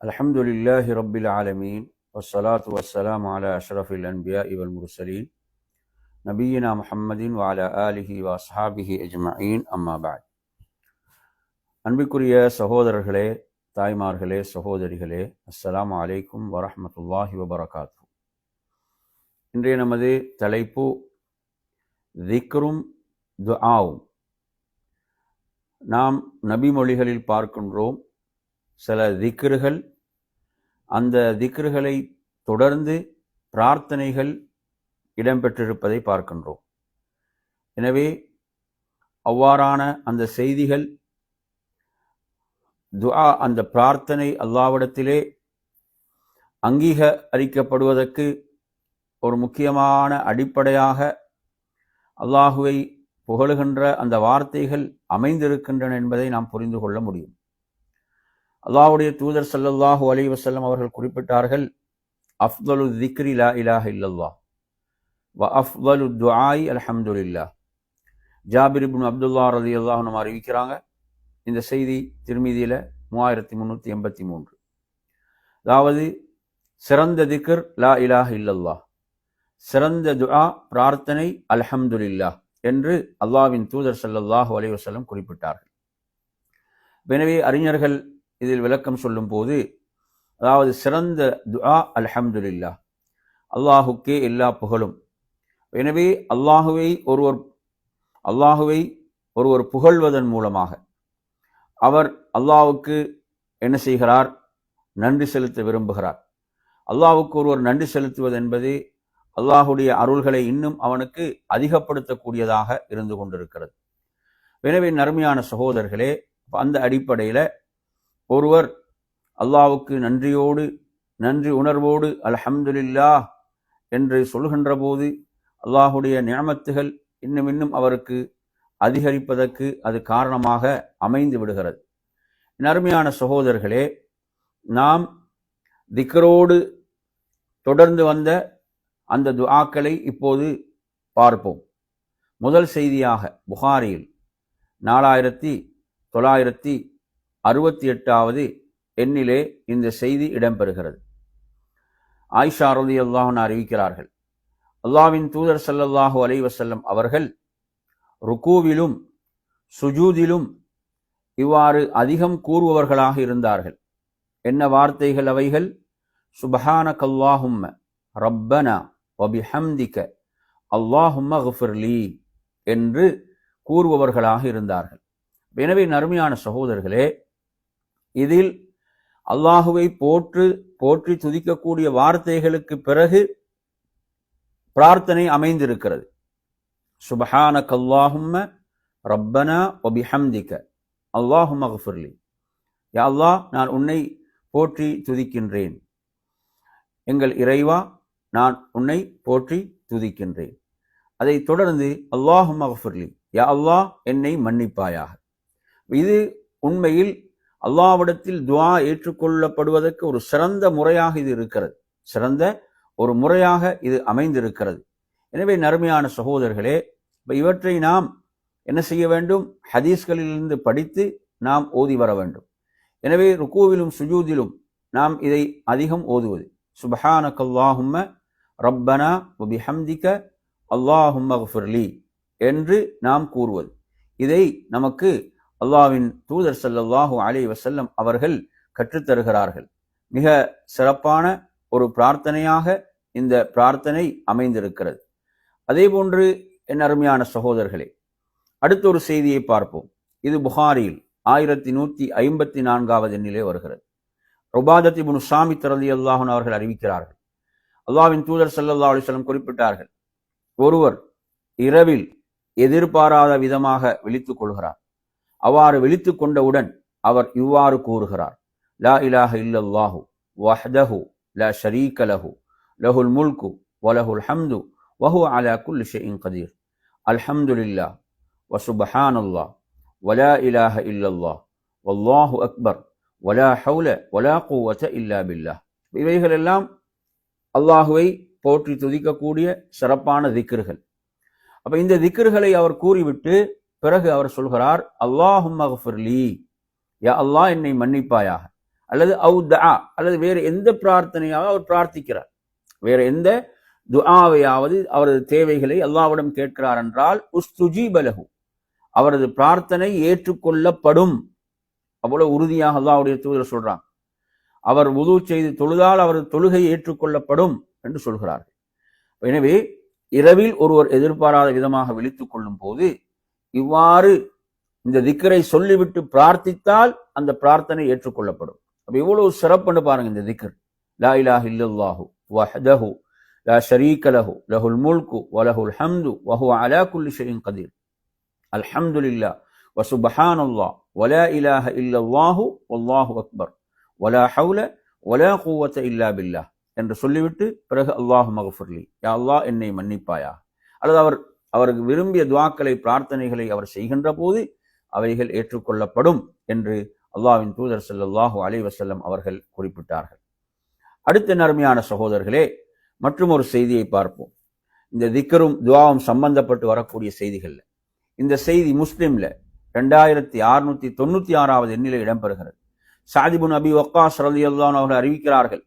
الحمد لله رب العالمين والصلاة والسلام على أشرف الأنبياء والمرسلين نبينا محمد وعلى آله وأصحابه أجمعين أما بعد அன்பிற்குரிய சகோதரர்களே தாய்மார்களே சகோதரிகளே அஸ்ஸலாமு அலைக்கும் வரஹ்மத்துல்லாஹி வபரகாத்து இன்றைய நமது தலைப்பு திக்ரும் துஆவும் நாம் நபிமொழிகளில் பார்க்கின்றோம் சில திக்ருகள் அந்த திக்ருகளை தொடர்ந்து பிரார்த்தனைகள் இடம்பெற்றிருப்பதை பார்க்கின்றோம். எனவே அவ்வாறான அந்த செய்திகள் துஆ அந்த பிரார்த்தனை அல்லாவிடத்திலே அங்கீகரிக்கப்படுவதற்கு ஒரு முக்கியமான அடிப்படையாக அல்லாஹுவை புகழுகின்ற அந்த வார்த்தைகள் அமைந்திருக்கின்றன என்பதை நாம் புரிந்து கொள்ள முடியும். அல்லாஹுடைய தூதர் சல்லல்லாஹு அலி வசல்லம் அவர்கள் குறிப்பிட்டார்கள் அஃப்தலு திக்ரி லா இலாஹ இல்லல்லா வ அஃப்தலு துஆய் அல்ஹம்துலில்லா ஜாபிர் இப்னு அப்துல்லா ரதி அல்லாஹ் நம்ம அறிவிக்கிறாங்க இந்த செய்தி திருமீதியில் மூவாயிரத்தி முந்நூற்றி எண்பத்தி மூன்று. அதாவது சிறந்த திக்ர் லா இலாஹ இல்லல்லா சிறந்த துஆ பிரார்த்தனை அல்ஹம்துலில்லா என்று அல்லாவின் தூதர் சல்லல்லாஹு அலி வசல்லம் குறிப்பிட்டார்கள். எனவே அறிஞர்கள் இதில் விளக்கம் சொல்லும் போது அதாவது சிறந்த துஆ அல்ஹம்துலில்லா அல்லாஹுக்கே எல்லா புகழும். எனவே அல்லாஹுவை ஒருவர் அல்லாஹுவை ஒருவர் புகழ்வதன் மூலமாக அவர் அல்லாஹுக்கு என்ன செய்கிறார்? நன்றி செலுத்த விரும்புகிறார். அல்லாஹுக்கு ஒருவர் நன்றி செலுத்துவது என்பது அல்லாஹுடைய அருள்களை இன்னும் அவனுக்கு அதிகப்படுத்தக்கூடியதாக இருந்து கொண்டிருக்கிறது. எனவே நருமையான சகோதரர்களே அந்த அடிப்படையில் ஒருவர் அல்லாவுக்கு நன்றியோடு நன்றி உணர்வோடு அல்ஹம்துலில்லா என்று சொல்கின்ற போது அல்லாஹுடைய நியமத்துகள் இன்னும் இன்னும் அவருக்கு அதிகரிப்பதற்கு அது காரணமாக அமைந்து விடுகிறது. நருமையான சகோதரர்களே நாம் திக்கரோடு தொடர்ந்து வந்த அந்த துஆக்களை இப்போது பார்ப்போம். முதல் செய்தியாக புகாரியில் நாலாயிரத்தி தொள்ளாயிரத்தி அறுபத்தி எட்டாவது எண்ணிலே இந்த செய்தி இடம்பெறுகிறது. ஆயிஷா ரதி அல்லாஹன் அறிவிக்கிறார்கள். அல்லாவின் தூதர் சல்லல்லாஹு அலை வசல்லம் அவர்கள் ருக்கூவிலும் சுஜூதிலும் இவ்வாறு அதிகம் கூறுபவர்களாக இருந்தார்கள். என்ன வார்த்தைகள் அவைகள்? சுபஹான கல்லாஹும்ம ரப்பனா வபிஹம்திக அல்லாஹும்ம குஃபிர்லி என்று கூறுபவர்களாக இருந்தார்கள். எனவே நறுமையான சகோதரர்களே இதில் அல்லாஹுவை போற்று போற்றி துதிக்கக்கூடிய வார்த்தைகளுக்கு பிறகு பிரார்த்தனை அமைந்திருக்கிறது. சுபஹான கல்லாஹும்ம ரப்பனா ஒபிஹம்திக்க அல்லாஹும் அகஃபுர்லி யா அல்லாஹ் நான் உன்னை போற்றி துதிக்கின்றேன். எங்கள் இறைவா நான் உன்னை போற்றி துதிக்கின்றேன். அதை தொடர்ந்து அல்லாஹும் அகஃபுர்லி யா அல்லாஹ் என்னை மன்னிப்பாயாக. இது உண்மையில் அல்லாவிடத்தில் துவா ஏற்றுக்கொள்ளப்படுவதற்கு ஒரு சிறந்த முறையாக இது இருக்கிறது. சிறந்த ஒரு முறையாக இது அமைந்திருக்கிறது. எனவே நறுமையான சகோதரர்களே இப்போ இவற்றை நாம் என்ன செய்ய வேண்டும்? ஹதீஸ்களிலிருந்து படித்து நாம் ஓதி வர வேண்டும். எனவே ருக்கூவிலும் சுஜூதிலும் நாம் இதை அதிகம் ஓதுவது. சுபஹான கல்லாஹும்ம ரப்பனா ஒபிஹம்திக்க அல்லாஹும்ம ஃபிர்லி என்று நாம் கூறுவது. இதை நமக்கு அல்லாவின் தூதர் சல்லல்லாஹு அலி வசல்லம் அவர்கள் கற்றுத்தருகிறார்கள். மிக சிறப்பான ஒரு பிரார்த்தனையாக இந்த பிரார்த்தனை அமைந்திருக்கிறது. அதே போன்று என் அருமையான சகோதரர்களே அடுத்த ஒரு செய்தியை பார்ப்போம். இது புகாரியில் ஆயிரத்தி நூற்றி ஐம்பத்தி நான்காவது எண்ணிலே வருகிறது. ருபாதத்தி முனு சாமி தரதி அல்லாஹன் அவர்கள் அறிவிக்கிறார்கள். அல்லாவின் தூதர் சல்லல்லா அலிஸ்லம் குறிப்பிட்டார்கள் ஒருவர் இரவில் எதிர்பாராத விதமாக விழித்துக் கொள்கிறார். அவ்வாறு விழித்து கொண்டவுடன் அவர் இவ்வாறு கூறுகிறார். லா இலாஹ இல்லல்லாஹு வஹ்தஹு லா ஷரீக லஹு லஹுல் முல்கு வலஹுல் ஹம்து வஹு அலா குல் ஷெயின் கதீர். அல்ஹம்துலில்லா வசுபஹானல்லாஹ் வலா இலாஹ இல்லல்லாஹ் வல்லாஹு அக்பர் வலா ஹவுல வலா குவத இல்லா பில்லா இவைகள் எல்லாம் அல்லாஹுவை போற்றி துதிக்கக்கூடிய சிறப்பான திக்ருகள். அப்ப இந்த திக்ருகளை அவர் கூறிவிட்டு பிறகு அவர் சொல்கிறார் அல்லாஹும் மகஃபிர்லி யா அல்லாஹ் என்னை மன்னிப்பாயாக. அல்லது அவு தஆ அல்லது வேறு எந்த பிரார்த்தனையாக அவர் பிரார்த்திக்கிறார். வேறு எந்த துஆவையாவது அவரது தேவைகளை அல்லாஹ்விடம் கேட்கிறார் என்றால் உஸ்துஜி பலகு அவரது பிரார்த்தனை ஏற்றுக்கொள்ளப்படும். அவ்வளவு உறுதியாக அல்லாவுடைய தூதர் சொல்றாங்க அவர் உது செய்து தொழுதால் அவரது தொழுகை ஏற்றுக்கொள்ளப்படும் என்று சொல்கிறார்கள். எனவே இரவில் ஒருவர் எதிர்பாராத விதமாக விழித்துக் கொள்ளும் போது இவ்வாறு இந்த திக்கரை சொல்லிவிட்டு பிரார்த்தித்தால் அந்த பிரார்த்தனை ஏற்றுக்கொள்ளப்படும். அப்ப இவ்வளவு சிறப்புன்னு பாருங்க இந்த திக்கர். லா இலாஹ் இல்லல்லாஹு வஹ்தஹு லா ஷரீக லஹு லஹுல் முல்கு வலஹுல் ஹம்து வஹு அலா குல்லி ஷைஇன் கதீர். அல்ஹம்துலில்லாஹ். வசுப்ஹானல்லாஹ் வலா இலாஹ இல்லல்லாஹு வல்லாஹு அக்பர். வலா ஹவுல வலா குவத்த இல்லா பில்லாஹ். என்று சொல்லிவிட்டு பிறகு அல்லாஹு மகஃபுர்லி யா அல்லாஹ் என்னை மன்னிப்பாயா? அல்லது அவர் அவருக்கு விரும்பிய துவாக்களை பிரார்த்தனைகளை அவர் செய்கின்ற போது அவைகள் ஏற்றுக்கொள்ளப்படும் என்று அல்லாவின் தூதர் சல்லாஹூ அலி வசல்லம் அவர்கள் குறிப்பிட்டார்கள். அடுத்த நர்மையான சகோதரர்களே மற்றும் ஒரு செய்தியை பார்ப்போம். இந்த திக்கரும் துவாவும் சம்பந்தப்பட்டு வரக்கூடிய செய்திகள்ல இந்த செய்தி முஸ்லிம்ல ரெண்டாயிரத்தி அறுநூத்தி தொண்ணூத்தி ஆறாவது எண்ணில இடம்பெறுகிறது. சாதிபுன் அபி ஒக்காஸ் ரலி அன்ஹு அவர்கள் அறிவிக்கிறார்கள்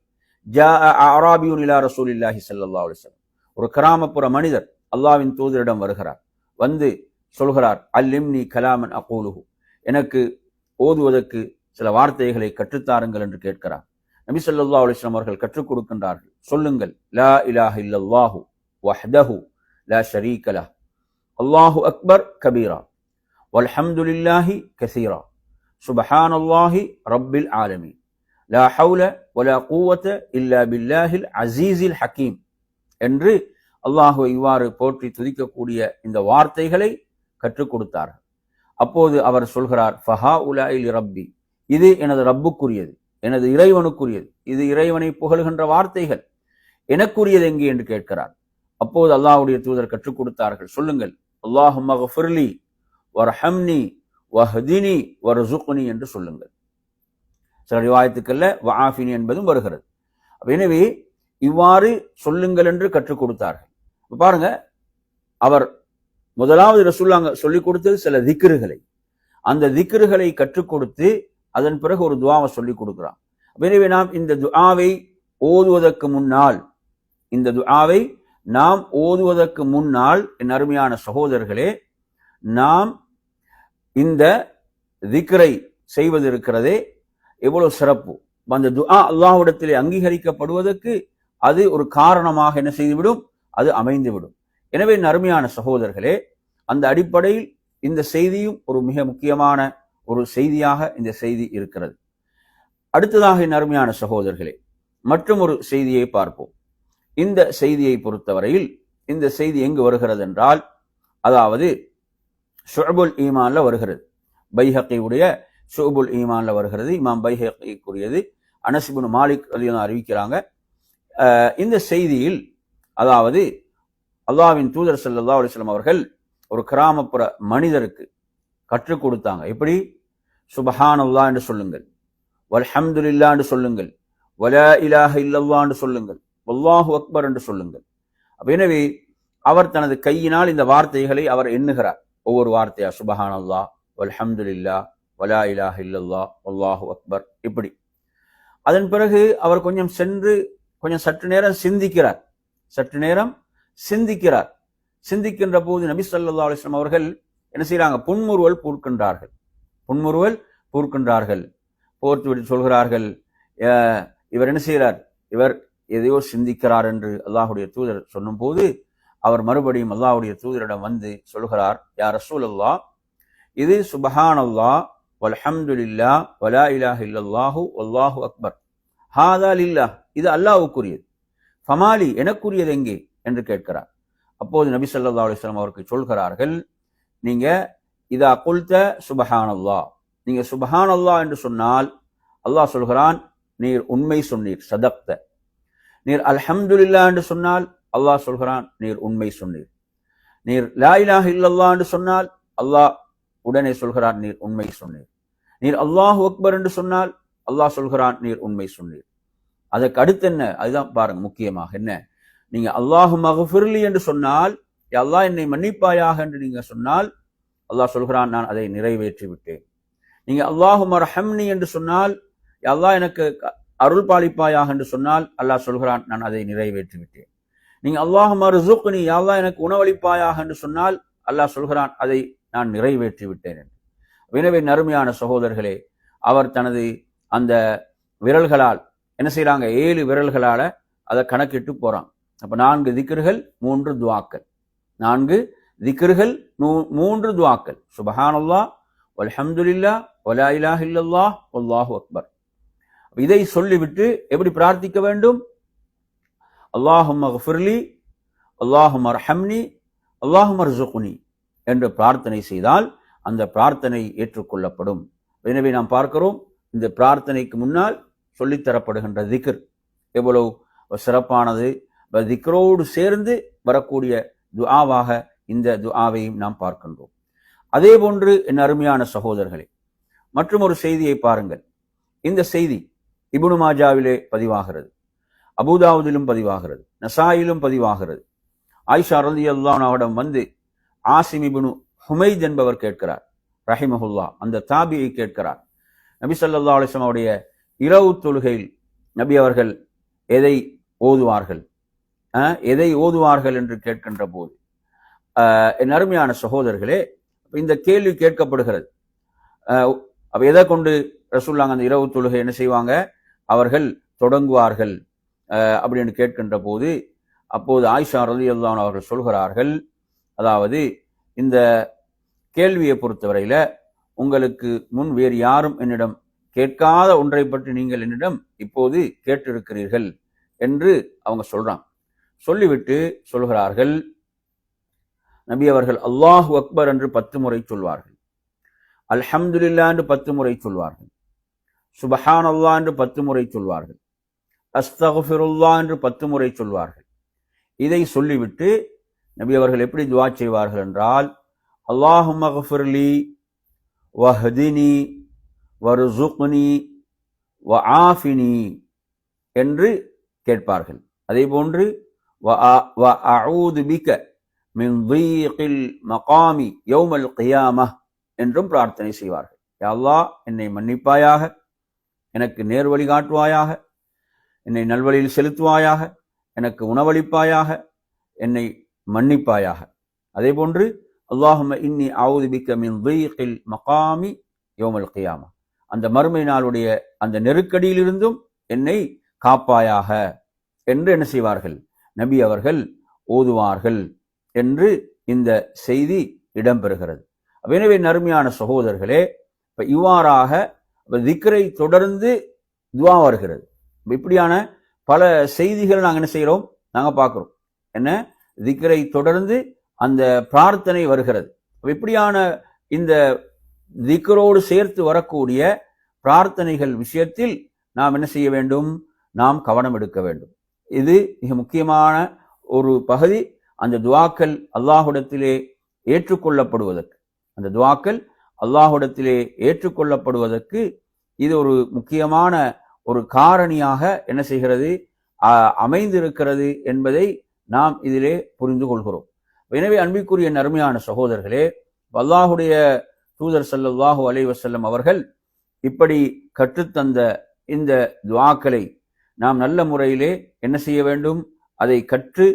ஜா அராபியூன் இலா ரசூல் இல்லாஹி சல்லா வஸல்லம். ஒரு கிராமப்புற மனிதர் அல்லாவின் தூதரிடம் வருகிறார். வந்து சொல்கிறார் அல்லிம்னி கலாமன் அகூலுஹு. எனக்கு ஓதுவதற்கு சில வார்த்தைகளை கற்றுத்தாருங்கள் என்று கேட்கிறார். நபி சொல்லா அலைஹி அவர்கள் கற்றுக் கொடுக்கின்றார்கள். சொல்லுங்கள் லா இலாஹ இல்லல்லாஹு வஹ்தஹு லா ஷரீகலா அல்லாஹு அக்பர் கபீரா. வல்ஹம்துலில்லாஹி சுபஹான் அல்லாஹி ரப்பில் ஆலமி லா ஹவுல வலா கூவத்த இல்லா பில்லாஹில் அசீஸில் ஹக்கீம். என்று அல்லாஹுவை இவ்வாறு போற்றி துதிக்கக்கூடிய இந்த வார்த்தைகளை கற்றுக் கொடுத்தார்கள் அப்போது அவர் சொல்கிறார் ஃபஹா உலாயில் ரப்பி. இது எனது ரப்புக்குரியது எனது இறைவனுக்குரியது. இது இறைவனை புகழ்கின்ற வார்த்தைகள். எனக்குரியது எங்கே என்று கேட்கிறார். அப்போது அல்லாஹுடைய தூதர் கற்றுக் கொடுத்தார்கள் சொல்லுங்கள். அல்லாஹு மகஃபிர்லி வர்ஹம்னி வஹதினி வர்சுக்னி என்று சொல்லுங்கள். சில ரிவாயத்துக்கள்ல வஆஃபினி என்பதும் வருகிறது. எனவே இவ்வாறு சொல்லுங்கள் என்று கற்றுக் கொடுத்தார்கள். இப்போ பாருங்க அவர் முதலாவது ரசூல்லாங்க சொல்லிக் கொடுத்தது சில திக்ருகளை. அந்த திக்ருகளை கற்றுக் கொடுத்து அதன் பிறகு ஒரு துவாவை சொல்லிக் கொடுக்குறான். எனவே நாம் இந்த துஆவை ஓதுவதற்கு முன்னால் இந்த துஆவை நாம் ஓதுவதற்கு முன்னால் என் அருமையான சகோதரர்களே நாம் இந்த திக்ரை செய்வது இருக்கிறதே எவ்வளவு சிறப்பு. அந்த துஆ அல்லாஹ்விடத்திலே அங்கீகரிக்கப்படுவதற்கு அது ஒரு காரணமாக என்ன செய்துவிடும்? அது அமைந்துவிடும். எனவே நருமையான அருமையான சகோதரர்களே அந்த அடிப்படையில் இந்த செய்தியும் ஒரு மிக முக்கியமான ஒரு செய்தியாக இந்த செய்தி இருக்கிறது. அடுத்ததாக என் அருமையான சகோதரர்களே மற்றும் ஒரு செய்தியை பார்ப்போம். இந்த செய்தியை பொறுத்தவரையில் இந்த செய்தி எங்கு வருகிறது என்றால் அதாவது ஷுபுல் ஈமான்ல வருகிறது. பைஹக்கியுடைய ஷுபுல் ஈமான்ல வருகிறது. இமாம் பைஹக்கிக்குரியது. அனசிபுன் மாலிக் அலியும் அறிவிக்கிறாங்க. இந்த செய்தியில் அதாவது அல்லாஹ்வின் தூதர் ஸல்லல்லாஹு அலிஸ்லாம் அவர்கள் ஒரு கிராமப்புற மனிதருக்கு கற்றுக் கொடுத்தாங்க. எப்படி? சுபஹானல்லாஹ் என்று சொல்லுங்கள். வல்ஹம்துலில்லாஹ் என்று சொல்லுங்கள். வலா இலாஹ இல்லல்லா என்று சொல்லுங்கள். வல்லாஹு அக்பர் என்று சொல்லுங்கள். எனவே அவர் தனது கையினால் இந்த வார்த்தைகளை அவர் எண்ணுகிறார். ஒவ்வொரு வார்த்தையா? சுபஹான் அல்லா வல்ஹம்துலில்லா வலா இலாஹ இல்லல்லா வல்லாஹு அக்பர். இப்படி. அதன் பிறகு அவர் கொஞ்சம் சென்று கொஞ்சம் சற்று நேரம் சிந்திக்கிறார். சற்று நேரம் சிந்திக்கிறார். சிந்திக்கின்ற போது நபி ஸல்லல்லாஹு அலிஸ்லாம் அவர்கள் என்ன செய்யறாங்க புன்முறுவல் பூர்க்கின்றார்கள். புன்முறுவல் பூர்க்கின்றார்கள். போர்த்து விட்டு சொல்கிறார்கள் "அஹ், இவர் என்ன செய்கிறார்? இவர் எதையோ சிந்திக்கிறார் என்று அல்லாஹுடைய தூதர் சொன்னபோது அவர் மறுபடியும் அல்லாஹ்வுடைய தூதரிடம் வந்து சொல்கிறார் யார் ரசூல் அல்லாஹ் இது சுபஹான் அல்லாஹ் வல்ஹம்துலில்லா வலா இலாஹ் இல்லல்லாஹு அல்லாஹு அக்பர். ஹாதா லில்லாஹ் இது அல்லாஹ்வுக்குரியது. ஃபமாலி எனக்குரியது எங்கே? என்று கேட்கிறார். அப்போது நபி சல்லா அலிஸ்லாம் அவருக்கு சொல்கிறார்கள் நீங்க இதா குல்த சுபஹான் அல்லாஹ் நீங்க சுபஹான் அல்லாஹ் என்று சொன்னால் அல்லாஹ் சொல்கிறான் நீர் உண்மை சொன்னீர் சதக்த. நீர் அல்ஹம்துல்லா என்று சொன்னால் அல்லாஹ் சொல்கிறான் நீர் உண்மை சொன்னீர். நீர் லா இலாஹ இல்லல்லாஹ் என்று சொன்னால் அல்லாஹ் உடனே சொல்கிறான் நீர் உண்மை சொன்னீர். நீர் அல்லாஹ் அக்பர் என்று சொன்னால் அல்லாஹ் சொல்கிறான் நீர் உண்மை சொன்னீர். அதற்கு அடுத்து என்ன? அதுதான் பாருங்க முக்கியமாக என்ன? நீங்க அல்லாஹு மகஃபிர்லி என்று சொன்னால் அல்லாஹ் என்னை மன்னிப்பாயாக என்று நீங்க சொன்னால் அல்லாஹ் சொல்கிறான் நான் அதை நிறைவேற்றி விட்டேன். நீங்க அல்லாஹு மர்ஹம்னி என்று சொன்னால் அல்லாஹ் எனக்கு க- அருள் பாலிப்பாயாக என்று சொன்னால் அல்லாஹ் சொல்கிறான் நான் அதை நிறைவேற்றி விட்டேன். நீங்க அல்லாஹ் மருசுக்னி அல்லாஹ் எனக்கு உணவளிப்பாயாக என்று சொன்னால் அல்லாஹ் சொல்கிறான் அதை நான் நிறைவேற்றி விட்டேன் என்று. எனவே நறுமையான சகோதரர்களே அவர் தனது அந்த விரல்களால் என்ன செய்கிறாங்க ஏழு விரல்களால் அதை கணக்கிட்டு போகிறான் அப்போ நான்கு திக்கர்கள் மூன்று துவாக்கள். நான்கு திக்கர்கள் நூ- மூன்று துவாக்கள். சுபஹானல்லா வல்ஹம்துலில்லாஹ் ஒலா இலாஹ இல்லல்லா அல்லாஹு அக்பர். இதை சொல்லிவிட்டு எப்படி பிரார்த்திக்க வேண்டும்? அல்லாஹும் அஃபிர்லி அல்லாஹும் அர்ஹம்னி அல்லாஹும் அர்சுகுனி என்று பிரார்த்தனை செய்தால் அந்த பிரார்த்தனை ஏற்றுக்கொள்ளப்படும். எனவே நாம் பார்க்கிறோம் இந்த பிரார்த்தனைக்கு முன்னால் சொல்லித்தரப்படுகின்ற திக்ர். எவ்வளவு சிறப்பானது. திக்ரோடு சேர்ந்து வரக்கூடிய துஆவாக இந்த துஆவையும் நாம் பார்க்கின்றோம். அதே போன்று என் அருமையான சகோதரர்களே மற்றும் ஒரு செய்தியை பாருங்கள். இந்த செய்தி இபுனு மாஜாவிலே பதிவாகிறது. அபூதாவுதிலும் பதிவாகிறது. நசாயிலும் பதிவாகிறது. ஆயிஷா ரதி அல்லானாவிடம் வந்து ஆசிம் இபுனு ஹுமைத் என்பவர் கேட்கிறார். ரஹிமஹுல்லா அந்த தாபியை கேட்கிறார். நபி சல்லா அலைஹி அவருடைய இரவு தொழுகையில் நபி அவர்கள் எதை ஓதுவார்கள்? எதை ஓதுவார்கள் என்று கேட்கின்ற போது என் அருமையான சகோதரர்களே இந்த கேள்வி கேட்கப்படுகிறது. அப்ப எதை கொண்டு ரசூல்லாங்க அந்த இரவு தொழுகை என்ன செய்வாங்க? அவர்கள் தொடங்குவார்கள் அப்படின்னு கேட்கின்ற போது அப்போது ஆயிஷா ரலியல்லாஹு அவர்கள் சொல்கிறார்கள் அதாவது இந்த கேள்வியை பொறுத்தவரையில உங்களுக்கு முன் வேறு யாரும் என்னிடம் கேட்காத ஒன்றை பற்றி நீங்கள் என்னிடம் இப்போது கேட்டிருக்கிறீர்கள் என்று அவங்க சொல்றாங்க. சொல்லிவிட்டு சொல்கிறார்கள். நபி அவர்கள் அல்லாஹு அக்பர் என்று பத்து முறை சொல்வார்கள். அல்ஹம்துல்லா என்று பத்து முறை சொல்வார்கள். சுபஹான் அல்லாஹ் என்று பத்து முறை சொல்வார்கள். அஸ்தகுல்லா என்று பத்து முறை சொல்வார்கள். இதை சொல்லிவிட்டு நபி அவர்கள் எப்படி துவா செய்வார்கள் என்றால் அல்லாஹு மகஃபிர்லி வஹதினி வருசுக்னி வ ஆஃபினி என்று கேட்பார்கள். அதே போன்று வ அஊது பிக்க மின் தீகில் மகாமி யௌமல் கியாம என்றும் பிரார்த்தனை செய்வார்கள். யா அல்லாஹ் என்னை மன்னிப்பாயாக எனக்கு நேர் வழி காட்டுவாயாக என்னை நல்வழியில் செலுத்துவாயாக எனக்கு உணவளிப்பாயாக என்னை மன்னிப்பாயாக. அதே போன்று அல்லாஹும இன்னி ஆவுதுபிக்க மின் தீகில் மகாமி யோமல் கியாமா. அந்த மறுமை நாளுடைய அந்த நெருக்கடியிலிருந்தும் என்னை காப்பாயாக என்று என்ன செய்வார்கள்? நபி அவர்கள் ஓதுவார்கள் என்று இந்த செய்தி இடம்பெறுகிறது. எனவே நறுமையான சகோதரர்களே இப்போ இவ்வாறாக இப்ப திக்ரை தொடர்ந்து துவா வருகிறது. இப்படியான பல செய்திகள் நாங்கள் என்ன செய்கிறோம் நாங்கள் பார்க்குறோம் என்ன? திக்ரை தொடர்ந்து அந்த பிரார்த்தனை வருகிறது. இப்படியான இந்த திக்ரோடு சேர்த்து வரக்கூடிய பிரார்த்தனைகள் விஷயத்தில் நாம் என்ன செய்ய வேண்டும்? நாம் கவனம் எடுக்க வேண்டும். இது மிக முக்கியமான ஒரு பகுதி. அந்த துவாக்கள் அல்லாஹுடத்திலே ஏற்றுக்கொள்ளப்படுவதற்கு. அந்த துவாக்கள் அல்லாஹுடத்திலே ஏற்றுக்கொள்ளப்படுவதற்கு இது ஒரு முக்கியமான ஒரு காரணியாக என்ன செய்கிறது? அமைந்திருக்கிறது என்பதை நாம் இதிலே புரிந்து கொள்கிறோம். எனவே அன்பிற்குரிய நறுமையான சகோதரர்களே அல்லாஹுடைய தூதர் சல்லாஹூ அலைஹி வஸல்லம் அவர்கள் இப்படி கற்றுத்தந்த இந்த துவாக்களை நாம் நல்ல முறையிலே என்ன செய்ய வேண்டும்? அதை கற்று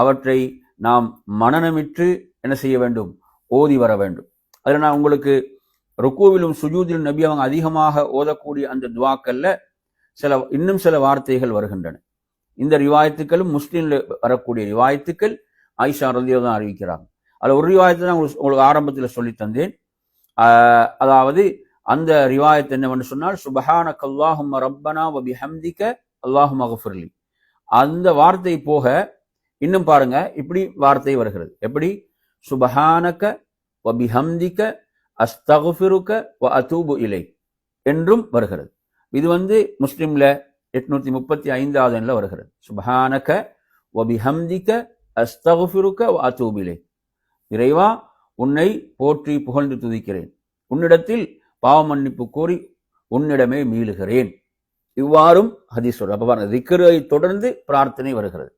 அவற்றை நாம் மனநமிற்று என்ன செய்ய வேண்டும்? ஓதி வர வேண்டும். அதில் நான் உங்களுக்கு ருக்குவிலும் சுஜூதிலும் நபி அவங்க அதிகமாக ஓதக்கூடிய அந்த துவாக்கல்ல சில இன்னும் சில வார்த்தைகள் வருகின்றன. இந்த ரிவாயத்துக்களும் முஸ்லீம்ல வரக்கூடிய ரிவாயத்துக்கள் ஆயிஷா ரதியோ தான் அறிவிக்கிறாங்க. அதில் ஒரு ரிவாயத்தை தான் உங்களுக்கு உங்களுக்கு ஆரம்பத்தில் சொல்லி தந்தேன். அதாவது அந்த ரிவாயத் என்னவென்று சொன்னால் சுபஹான கல்லாஹும் ரப்பனா வபி ஹம்திக்க அல்லாஹும்ம கஃபிர்லி அந்த வார்த்தை போக இன்னும் பாருங்க இப்படி வார்த்தை வருகிறது. எப்படி? சுபஹானக்க வபி ஹம்திக்க அஸ்தகுஃபிருக்க வ அதூபு இலை என்றும் வருகிறது. இது வந்து முஸ்லீம்ல எட்நூத்தி முப்பத்தி ஐந்தாவது எண்ணில் வருகிறது. சுபஹானக்க வபி ஹம்திக்க அஸ்தகுஃபிருக்க வ அதூபு இலை இறைவா உன்னை போற்றி புகழ்ந்து துதிக்கிறேன். உன்னிடத்தில் பாவ மன்னிப்பு கோரி உன்னிடமே மீளுகிறேன். இவ்வாறும் ஹதீஸ்வர் பகவான் திக்கரை தொடர்ந்து பிரார்த்தனை வருகிறது.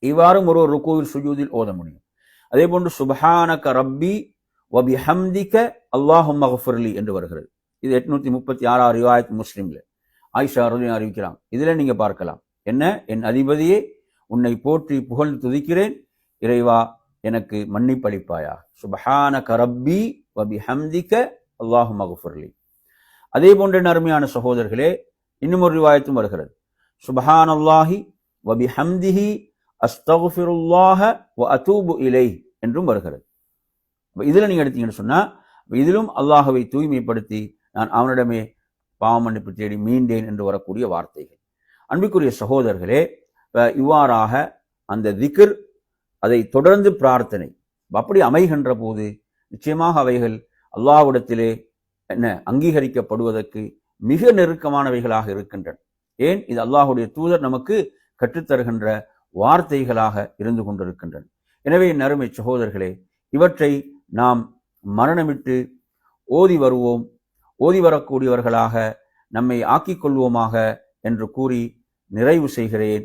இவ்வாறும் ஒரு ருக்குவில் சுஜூதில் ஓத முடியும். அதே போன்று சுபஹானக ரப்பி வபிஹம்திக அல்லாஹும் மஹஃபர்லி என்று வருகிறது. இது எட்நூத்தி முப்பத்தி ஆறாவது ரிவாயத் முஸ்லீம்ல ஆயிஷா ரதி அறிவிக்கலாம் இதுல நீங்க பார்க்கலாம். என்ன? என் அதிபதியே உன்னை போற்றி புகழ்ந்து துதிக்கிறேன். இறைவா எனக்கு மன்னிப்பளிப்பாயா? சுபஹான கரப்பி வபி ஹம்திக்க அல்லாஹு மகஃபுர்லி அதே போன்ற அருமையான சகோதரர்களே இன்னும் ஒரு ரிவாயத்தும் வருகிறது. சுபஹான் அல்லாஹி வபி ஹம்திஹி அஸ்தகுஃபிருல்லாஹ வ அதூபு இலை என்றும் வருகிறது. இதில் நீங்கள் எடுத்தீங்கன்னு சொன்னால் இதிலும் அல்லாஹவை தூய்மைப்படுத்தி நான் அவனிடமே பாவ மன்னிப்பு தேடி மீண்டேன் என்று வரக்கூடிய வார்த்தைகள். அன்பிற்குரிய சகோதரர்களே இவ்வாறாக அந்த திக்ர் அதை தொடர்ந்து பிரார்த்தனை. அப்படி அமைகின்ற போது நிச்சயமாக அவைகள் அல்லாவிடத்திலே என்ன அங்கீகரிக்கப்படுவதற்கு மிக நெருக்கமானவைகளாக இருக்கின்றன. ஏன்? இது அல்லாஹுடைய தூதர் நமக்கு கற்றுத்தருகின்ற வார்த்தைகளாக இருந்து கொண்டிருக்கின்றன. எனவே நறுமை சகோதரர்களே இவற்றை நாம் மரணமிட்டு ஓதி வருவோம். ஓதி வரக்கூடியவர்களாக நம்மை ஆக்கிக் கொள்வோமாக என்று கூறி நிறைவு செய்கிறேன்.